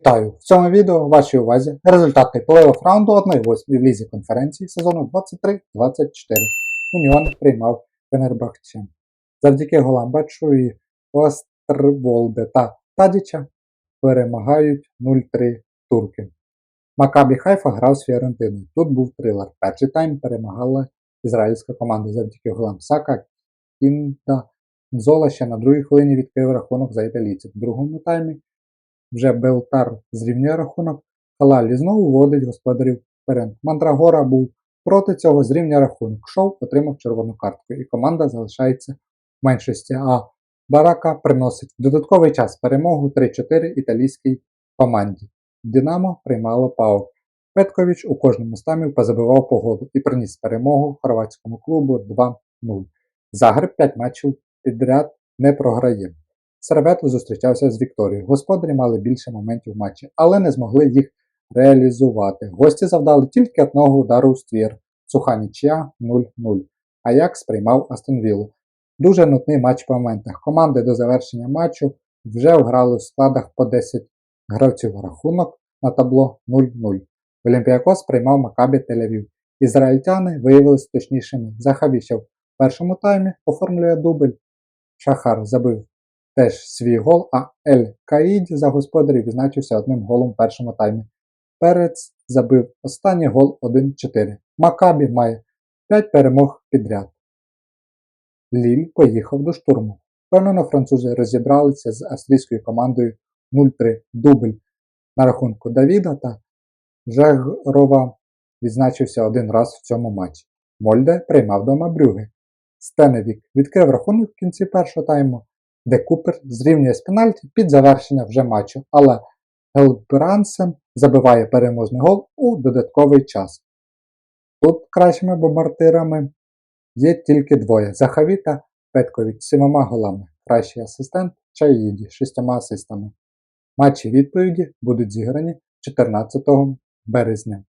Вітаю! В цьому відео вашій увазі результати плей-офф раунду 1-8 в лізі конференції сезону 23-24. Уніон приймав Фенербахче. Завдяки голам Бачуї, Острволде та Тадіча перемагають 0-3 турки. Макабі Хайфа грав з Фіорентиною. Тут був трилер. Перший тайм перемагала ізраїльська команда завдяки голам Сака, Кінда, Нзола ще на другій хвилині відкрив рахунок за італійців. В другому таймі вже Белтар зрівнює рахунок, Халалі знову вводить господарів вперед. Мандрагора був проти цього зрівнює рахунок. Шоу отримав червону картку, і команда залишається в меншості. А Барака приносить в додатковий час перемогу 3-4 італійській команді. Динамо приймало ПАО. Петкович у кожному з тамів позабивав погоду і приніс перемогу хорватському клубу 2-0. Загреб 5 матчів підряд не програє. Сервету зустрічався з Вікторією. Господарі мали більше моментів в матчі, але не змогли їх реалізувати. Гості завдали тільки одного удару у ствір. Суха нічия 0-0. Аякс приймав Астон Віллу. Дуже нутний матч по моментах. Команди до завершення матчу вже грали в складах по 10 гравців. Рахунок на табло 0-0. Олімпіакос приймав Макабі Тель-Авів. Ізраїльтяни виявилися точнішими. Захавіщав в першому таймі оформлює дубль. Шахар забив теж свій гол, а Ель Каїді за господарів відзначився одним голом в першому таймі. Перець забив останній гол 1-4. Макабі має 5 перемог підряд. Ліль поїхав до штурму. Впевнено, французи розібралися з австрійською командою 0-3 дубль. На рахунку Давіда та Жегрова відзначився один раз в цьому матчі. Мольде приймав дома Брюги. Стеневік відкрив рахунок в кінці першого тайму, де Купер зрівнює з пенальті під завершення вже матчу, але Гелбрансен забиває переможний гол у додатковий час. Тут кращими бомбардирами є тільки двоє Захаві та Петкович з сімома голами, кращий асистент Чаїді шістьома асистами. Матчі відповіді будуть зіграні 14 березня.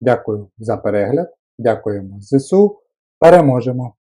Дякую за перегляд. Дякуємо ЗСУ. Переможемо!